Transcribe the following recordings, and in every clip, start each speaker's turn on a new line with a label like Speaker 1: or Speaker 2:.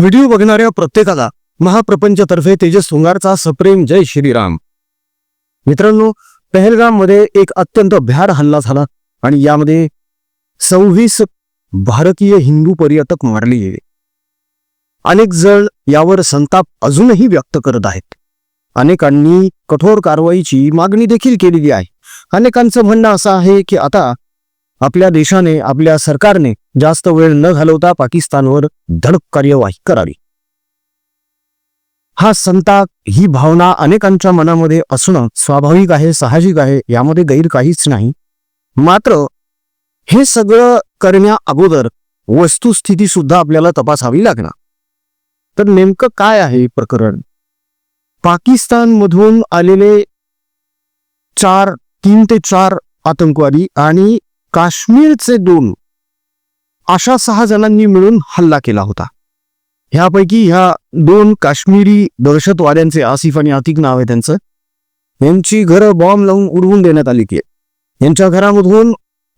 Speaker 1: Video बघणाऱ्या प्रत्येकाला महाप्रपंचतर्फे तेजस सोंगारचा सप्रेम जय श्रीराम. मित्रांनो पहलगाममध्ये एक अत्यंत भ्याड हल्ला झाला आणि यामध्ये सव्वीस भारतीय हिंदू पर्यटक मारले गेले. अनेक जण यावर संताप अजूनही व्यक्त करत आहेत. अनेकांनी कठोर कारवाईची मागणी देखील केलेली आहे. अनेकांचं म्हणणं असं आहे की आता आपल्या देशाने आपल्या सरकारने जास्त वेळ न घालवता पाकिस्तानवर धडक कार्यवाही करावी. हा संताप ही भावना अनेकांच्या मनामध्ये असणं स्वाभाविक आहे साहजिक आहे यामध्ये गैर काहीच नाही. मात्र हे सगळं करण्या अगोदर वस्तुस्थिती सुद्धा आपल्याला तपासावी लागणार. तर नेमकं काय आहे प्रकरण? पाकिस्तानमधून आलेले चार तीन ते चार आतंकवादी आणि काश्मीरचे दोन अशा सहा जणांनी मिळून हल्ला केला होता. ह्यापैकी ह्या दोन काश्मीरी दहशतवाद्यांचे आसिफ आणि आतिक नाव आहे त्यांचं. यांची घरं बॉम्ब लावून उडवून देण्यात आली की यांच्या घरामधून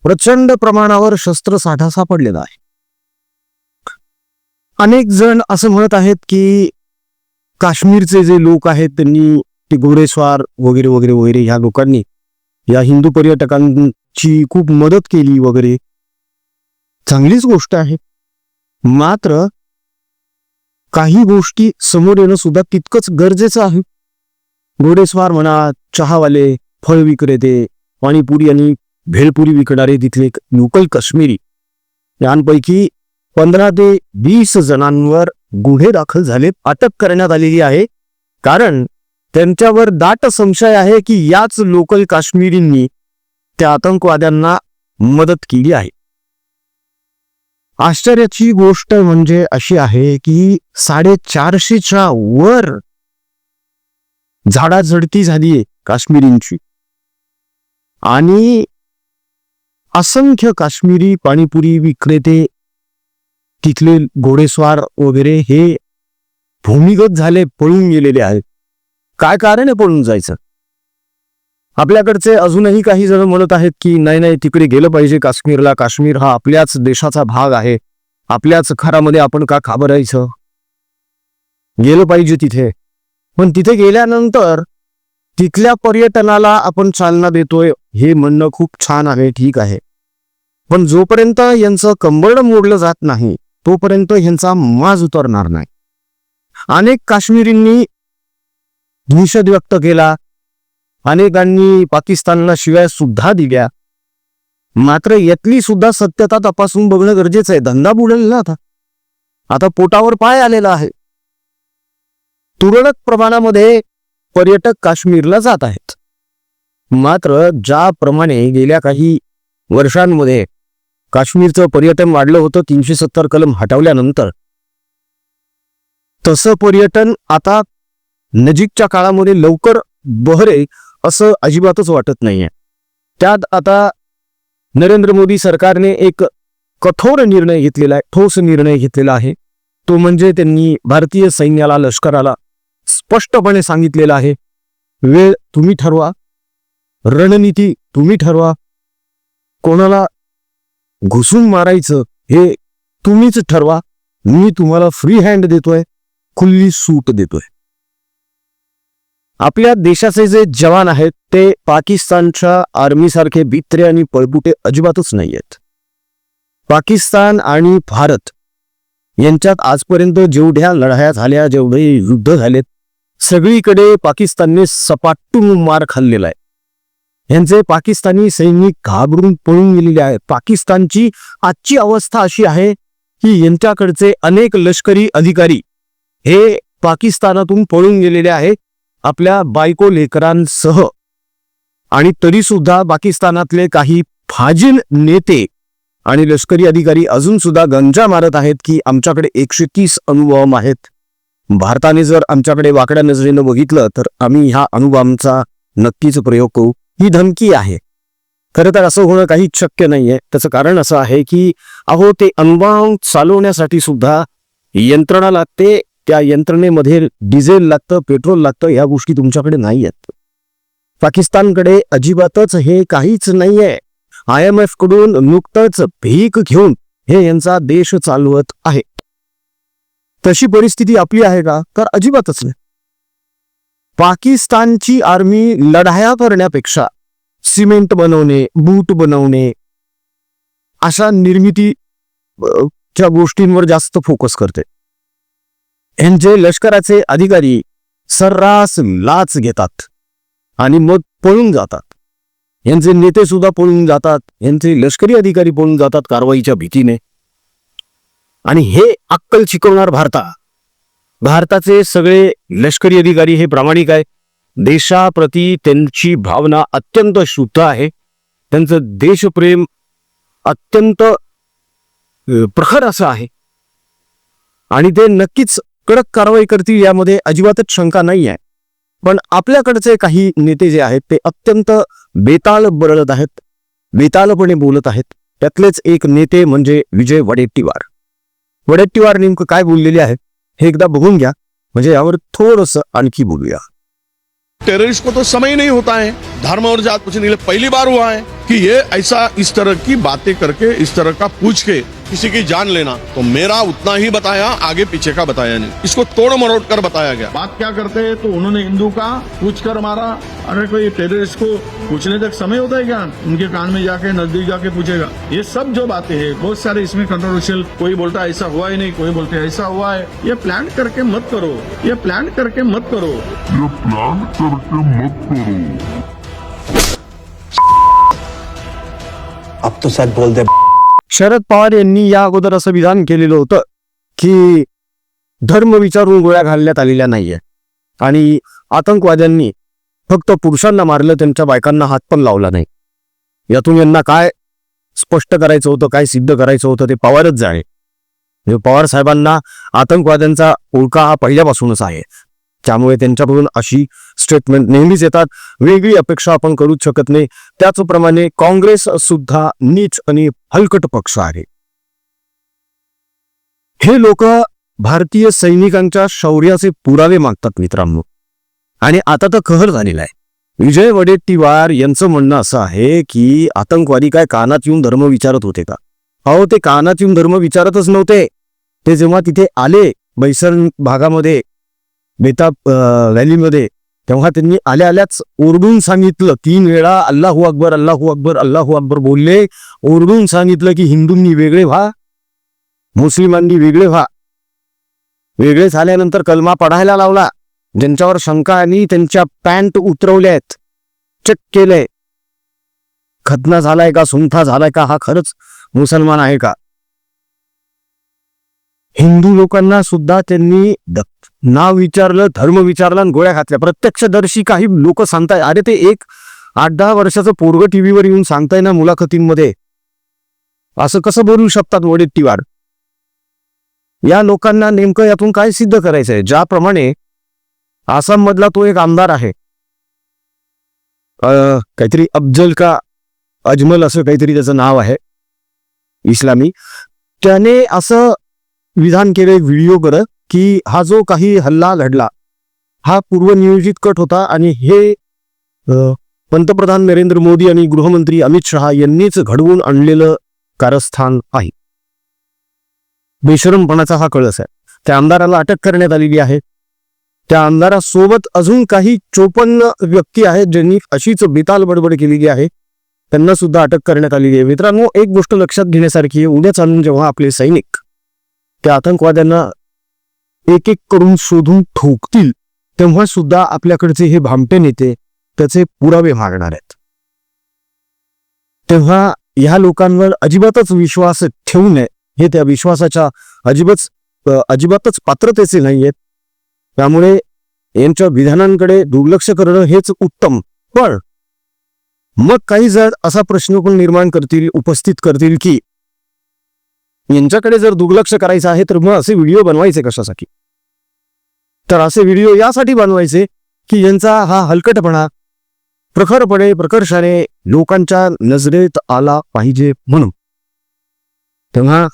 Speaker 1: प्रचंड प्रमाणावर शस्त्रसाठा सापडलेला आहे. अनेक जण असं म्हणत आहेत की काश्मीरचे जे लोक आहेत त्यांनी ते घोडेस्वार वगैरे वगैरे वगैरे ह्या लोकांनी या हिंदू पर्यटकां ची खूप मदत केली वगैरे. चांगलीच गोष्ट आहे. मात्र काही गोष्टी समोर येणं सुद्धा तितकंच गरजेचं आहे. घोडेस्वार म्हणा चहावाले फळ विक्रेते पाणीपुरी आणि भेळपुरी विकणारे तिथले लोकल काश्मीरी. यांपैकी पंधरा ते वीस जणांवर गुन्हे दाखल झाले अटक करण्यात आलेली आहे. कारण त्यांच्यावर दाट संशय आहे की याच लोकल काश्मीरींनी त्या आतंकवाद्यांना मदत केली आहे. आश्चर्याची गोष्ट म्हणजे अशी आहे की साडेचारशेच्या वर झाडाझडती झालीये काश्मीरींची. आणि असंख्य काश्मीरी पाणीपुरी विक्रेते तिथले घोडेस्वार वगैरे हे भूमिगत झाले पळून गेलेले आहेत. काय कारण आहे पळून जायचं? आपल्याकडचे अजूनही काही जण म्हणत आहेत की नाही नाही तिकडे गेलं पाहिजे काश्मीरला. काश्मीर हा आपल्याच देशाचा भाग आहे. आपल्याच खरामध्ये आपण का खाबरायचं गेलं पाहिजे तिथे. पण तिथे गेल्यानंतर तिथल्या पर्यटनाला आपण चालना देतोय हे म्हणणं खूप छान आहे ठीक आहे. पण जोपर्यंत यांचं कंबरड मोडलं जात नाही तोपर्यंत यांचा माज उतरणार नाही. अनेक काश्मीरींनी निषेध व्यक्त केला. अनेकांनी पाकिस्तानला शिवाय सुद्धा दिल्या. मात्र यातली सुद्धा सत्यता तपासून बघणं गरजेचं आहे. धंदा बुडेल ना आता. आता पोटावर पाय आलेला आहे. तुरळक प्रमाणामध्ये पर्यटक काश्मीरला जात आहेत. मात्र ज्याप्रमाणे गेल्या काही वर्षांमध्ये काश्मीरचं पर्यटन वाढलं होतं तीनशे सत्तर कलम हटवल्यानंतर तसं पर्यटन आता नजीकच्या काळामध्ये लवकर बहरेल असं अजिबातच वाटत नाहीये. त्यात आता नरेंद्र मोदी सरकारने एक कठोर निर्णय घेतलेला आहे ठोस निर्णय घेतलेला आहे. तो म्हणजे त्यांनी भारतीय सैन्याला लष्कराला स्पष्टपणे सांगितलेला आहे वेळ तुम्ही ठरवा रणनीती तुम्ही ठरवा. कोणाला घुसून मारायचं हे तुम्हीच ठरवा. मी तुम्हाला फ्री हँड देतोय खुल्ली सूट देतोय. आपल्या देशाचे जे जवान आहेत ते पाकिस्तानच्या आर्मीसारखे बित्रे आणि पळपुटे अजिबातच नाही आहेत पाकिस्तान आणि भारत यांच्यात आजपर्यंत जेवढ्या लढाया झाल्या जेवढे युद्ध झालेत सगळीकडे पाकिस्तानने सपाटून मार खाल्लेला आहे. यांचे पाकिस्तानी सैनिक घाबरून पळून गेलेले आहेत. पाकिस्तानची आजची अवस्था अशी आहे की यांच्याकडचे अनेक लष्करी अधिकारी हे पाकिस्तानातून पळून गेलेले आहेत. आपल्या बायको लेकरांसह. आणि तरी सुद्धा पाकिस्तानातले काही फाजील नेते आणि लष्करी अधिकारी अजून सुद्धा गंजा मारत आहेत की आमच्याकडे एकशे तीस अणुबॉम्ब आहेत. भारताने जर आमच्याकडे वाकड्या नजरेनं बघितलं तर आम्ही ह्या अणुबॉम्बचा नक्कीच प्रयोग करू. ही धमकी आहे. खरं तर असं होणं काही शक्य नाहीये. त्याचं कारण असं आहे की अहो ते अणुबॉम्ब चालवण्यासाठी सुद्धा यंत्रणा लागते त्या यंत्रणेमध्ये डिझेल लागतं पेट्रोल लागतं ह्या गोष्टी तुमच्याकडे नाही आहेत पाकिस्तानकडे अजिबातच हे काहीच नाहीये. आय एम एफकडून नुकतंच भीक घेऊन हे यांचा देश चालवत आहे. तशी परिस्थिती आपली आहे का? तर अजिबातच नाही. पाकिस्तानची आर्मी लढाया करण्यापेक्षा सिमेंट बनवणे बूट बनवणे अशा निर्मिती च्या गोष्टींवर जास्त फोकस करते. यांचे लष्कराचे अधिकारी सर्रास लाच घेतात आणि मग पळून जातात. यांचे नेते सुद्धा पळून जातात यांचे लष्करी अधिकारी पळून जातात कारवाईच्या भीतीने. आणि हे अक्कल शिकवणार भारता. भारताचे सगळे लष्करी अधिकारी हे प्रामाणिक आहे. देशाप्रती त्यांची भावना अत्यंत शुद्ध आहे. त्यांचं देशप्रेम अत्यंत प्रखर असं आहे. आणि ते नक्कीच कडक कारवाई करतील यामध्ये अजिबातच शंका नाही आहे. पण आपल्याकडचे काही नेते जे आहेत ते अत्यंत बेताल बरळत आहेत बेतालपणे बोलत आहेत. त्यातलेच एक नेते म्हणजे विजय वडेट्टीवार. वडेट्टीवार नेमकं काय बोललेले आहे हे एकदा बघून घ्या. म्हणजे यावर थोडस आणखी बोलूया.
Speaker 2: टेररिस्ट को तो समय नहीं होता है. धर्म और जात पूछने के लिए पहली बार हुआ है कि ये ऐसा इस तरह की बातें करके इस तरह का पूछ के किसी की जान लेना। तो मेरा उतना ही बताया आगे पीछे का बताया नहीं। इसको तोड़ मरोड़ कर बताया गया। बात क्या करते हैं? तो उन्होंने हिंदू का पूछ कर मारा। अरे कोई टेररिस्ट को पूछने तक समय होता है क्या? उनके कान में जाके नज़दीक जाके पूछेगा। ये सब जो बातें हैं बहुत सारे इसमें कंट्रोवर्शियल कोई बोलता है ऐसा हुआ ही नहीं कोई बोलते ऐसा हुआ है। ये प्लान करके मत करो। ये प्लान करके मत करो।
Speaker 3: ये प्लान करके मत करो।
Speaker 4: अब तो सच बोल दे।
Speaker 1: शरद पवार यांनी या अगोदर असं विधान केलेलं होतं की धर्म विचारून गोळ्या घालण्यात आलेल्या नाहीये. आणि आतंकवाद्यांनी फक्त पुरुषांना मारलं त्यांच्या बायकांना हात पण लावला नाही. यातून यांना काय स्पष्ट करायचं होतं काय सिद्ध करायचं होतं ते पवारच जाणे. म्हणजे पवार साहेबांना आतंकवाद्यांचा ओळखा हा पहिल्यापासूनच आहे. त्यामुळे त्यांच्याकडून अशी स्टेटमेंट नेहमीच येतात. वेगळी अपेक्षा आपण करूच शकत नाही. त्याचप्रमाणे काँग्रेस सुद्धा नीच आणि हलकट पक्ष आहे. हे लोक भारतीय सैनिकांच्या शौर्याचे पुरावे मागतात मित्रांनो. आणि आता तर कहर झालेला आहे. विजय वडेट्टीवार यांचं म्हणणं असं आहे की आतंकवादी काय कानात येऊन धर्म विचारत होते का? अहो ते कानात येऊन धर्म विचारतच नव्हते. ते जेव्हा तिथे आले बैसण भागामध्ये बेताब रॅलीमध्ये व्हॅलीमध्ये तेव्हा त्यांनी आल्या आल्याच ओरडून सांगितलं तीन वेळा अल्लाहू अकबर अल्लाहू अकबर अल्लाहू अकबर बोलले. ओरडून सांगितलं की हिंदूंनी वेगळे व्हा मुस्लिमांनी वेगळे व्हा. वेगळे झाल्यानंतर कलमा पडायला लावला. ज्यांच्यावर शंका आणि त्यांच्या पॅन्ट उतरवल्या आहेत चेक केलंय. खतना झालाय का सुंथा झालाय का हा खरंच मुसलमान आहे का? हिंदू लोकांना सुद्धा त्यांनी द- नाव विचारलं धर्म विचारला आणि गोळ्या घातल्या. प्रत्यक्षदर्शी काही लोक सांगताय. अरे ते एक आठ दहा वर्षाचं पोरग टीव्हीवर येऊन सांगताय ना मुलाखतींमध्ये. असं कसं बोलू शकतात वडेट्टीवार? या लोकांना नेमकं यातून काय सिद्ध करायचंय? ज्याप्रमाणे आसाममधला तो एक आमदार आहे. काहीतरी अफजल का अजमल असं काहीतरी त्याचं नाव आहे. इस्लामी. त्याने असं विधान केले व्हिडिओ करत. की हा जो काही हल्ला घडला हा पूर्वनियोजित कट होता आणि हे पंतप्रधान नरेंद्र मोदी आणि गृहमंत्री अमित शहा यांनीच घडवून आणलेलं कारस्थान आहे. बेशरमपणाचा हा कळस आहे. त्या आमदाराला अटक करण्यात आलेली आहे. त्या आमदारासोबत अजून काही चोपन्न व्यक्ती आहेत ज्यांनी अशीच बेताल बडबड केलेली आहे. त्यांना सुद्धा अटक करण्यात आलेली आहे. मित्रांनो एक गोष्ट लक्षात घेण्यासारखी आहे. उद्या चालून जेव्हा आपले सैनिक त्या आतंकवाद्यांना एक एक करून शोधून ठोकतील तेव्हा सुद्धा आपल्याकडचे हे भामटे नेते त्याचे पुरावे मागणार आहेत. तेव्हा ह्या लोकांवर अजिबातच विश्वास ठेवू नये हे त्या विश्वासाच्या अजिबात अजिबातच पात्रतेचे नाहीयेत त्यामुळे यांच्या विधानांकडे दुर्लक्ष करणं हेच उत्तम. पण मग काही जर असा प्रश्न पण निर्माण करतील उपस्थित करतील की यांच्याकडे जर दुर्लक्ष करायचं आहे तर मग असे व्हिडिओ बनवायचे कशासाठी? तर असे व्हिडिओ यासाठी बनवायचे की यांचा हा हलकटपणा प्रखरपणे प्रकर्षाने लोकांच्या नजरेत आला पाहिजे म्हणून. तेव्हा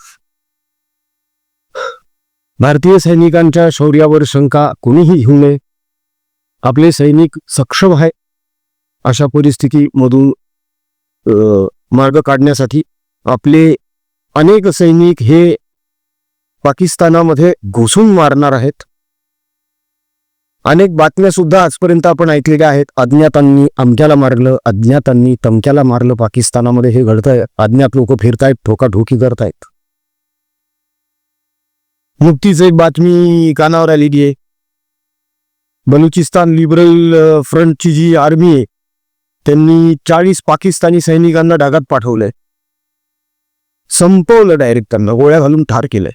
Speaker 1: भारतीय सैनिकांच्या शौर्यावर शंका कोणीही घेऊ नये. आपले सैनिक सक्षम आहे अशा परिस्थितीमधून मार्ग काढण्यासाठी आपले अनेक सैनिक हे पाकिस्तानामध्ये घुसून मारणार आहेत. अनेक बातम्या सुद्धा आजपर्यंत आपण ऐकलेल्या आहेत. अज्ञातांनी अमक्याला मारलं अज्ञातांनी तमक्याला मारलं पाकिस्तानामध्ये हे घडतंय. अज्ञात लोक फिरतायत ठोकाठोकी करतायत. नुकतीच एक बातमी कानावर आलेली आहे. बलुचिस्तान लिबरल फ्रंटची जी आर्मी आहे त्यांनी चाळीस पाकिस्तानी सैनिकांना डागात पाठवलंय. संपवलं डायरेक्ट त्यांना गोळ्या घालून ठार केलंय.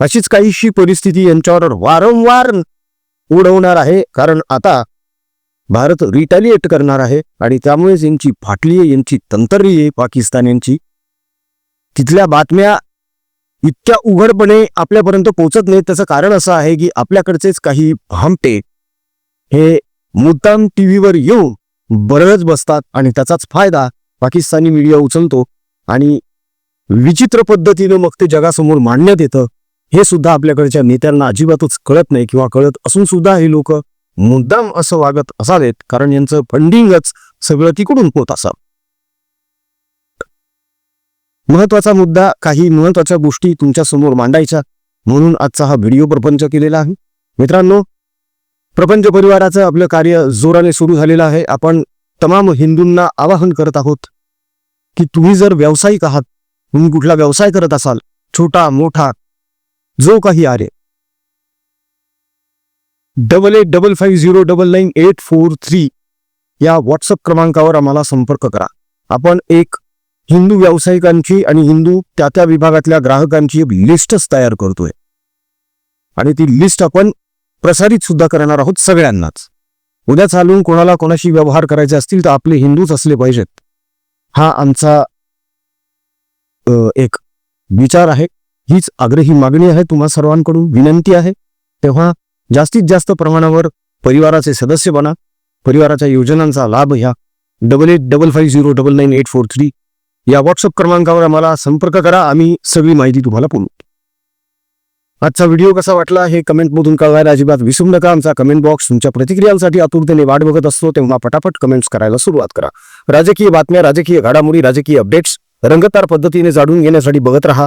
Speaker 1: अशीच काहीशी परिस्थिती यांच्यावर वारंवार उडवणार आहे. कारण आता भारत रिटॅलिएट करणार आहे आणि त्यामुळेच यांची फाटली आहे यांची तंतरी आहे पाकिस्तान यांची. तिथल्या बातम्या इतक्या उघडपणे आपल्यापर्यंत पोहोचत नाहीत. त्याचं कारण असं आहे की आपल्याकडचेच काही भामटे हे मुद्दाम टीव्हीवर येऊन बरळच बसतात आणि त्याचाच फायदा पाकिस्तानी मीडिया उचलतो आणि विचित्र पद्धतीनं मग ते जगासमोर मांडण्यात येतं. हे सुद्धा आपल्याकडच्या नेत्यांना अजिबातच कळत नाही किंवा कळत असून सुद्धा हे लोक मुद्दाम असं वागत असावेत कारण यांचं फंडिंगच सगळं तिकडून होत असावं महत्त्वाचा मुद्दा काही महत्त्वाच्या गोष्टी तुमच्यासमोर मांडायच्या म्हणून आजचा हा व्हिडिओ प्रपंच केलेला आहे. मित्रांनो प्रपंच परिवाराचं आपलं कार्य जोराने सुरू झालेलं आहे. आपण तमाम हिंदूंना आवाहन करत आहोत की तुम्ही जर व्यावसायिक आहात तुम्ही कुठला व्यवसाय करत असाल छोटा मोठा जो काही आरे. Double eight double five zero double nine eight four three या व्हॉट्सअप क्रमांकावर आम्हाला संपर्क करा. आपण एक हिंदू व्यावसायिकांची आणि हिंदू त्या त्या विभागातल्या ग्राहकांची एक लिस्टच तयार करतोय. आणि ती लिस्ट आपण प्रसारित सुद्धा करणार आहोत सगळ्यांनाच. उद्या चालून कोणाला कोणाशी व्यवहार करायचे असतील तर आपले हिंदूच असले पाहिजेत. हा आमचा एक विचार आहे. हीच आग्रही मागणी आहे तुम्हा सर्वांकडून. विनंती आहे तेव्हा जास्तीत जास्त प्रमाणावर परिवाराचे सदस्य बना. परिवाराच्या योजनांचा लाभ घ्या. Double eight double five zero double nine eight four three या व्हॉट्सअप क्रमांकावर आम्हाला संपर्क करा. आम्ही सगळी माहिती तुम्हाला पुरवू आजचा व्हिडिओ कसा वाटला हे कमेंटमधून कळवायला अजिबात विसरू नका. आमचा कमेंट बॉक्स तुमच्या प्रतिक्रियांसाठी आतुरतेने वाट बघत असतो. तेव्हा पटापट कमेंट्स करायला सुरुवात करा. राजकीय बातम्या राजकीय घडामोडी राजकीय अपडेट्स रंगतदार पद्धतीने जाणून घेण्यासाठी बघत रहा.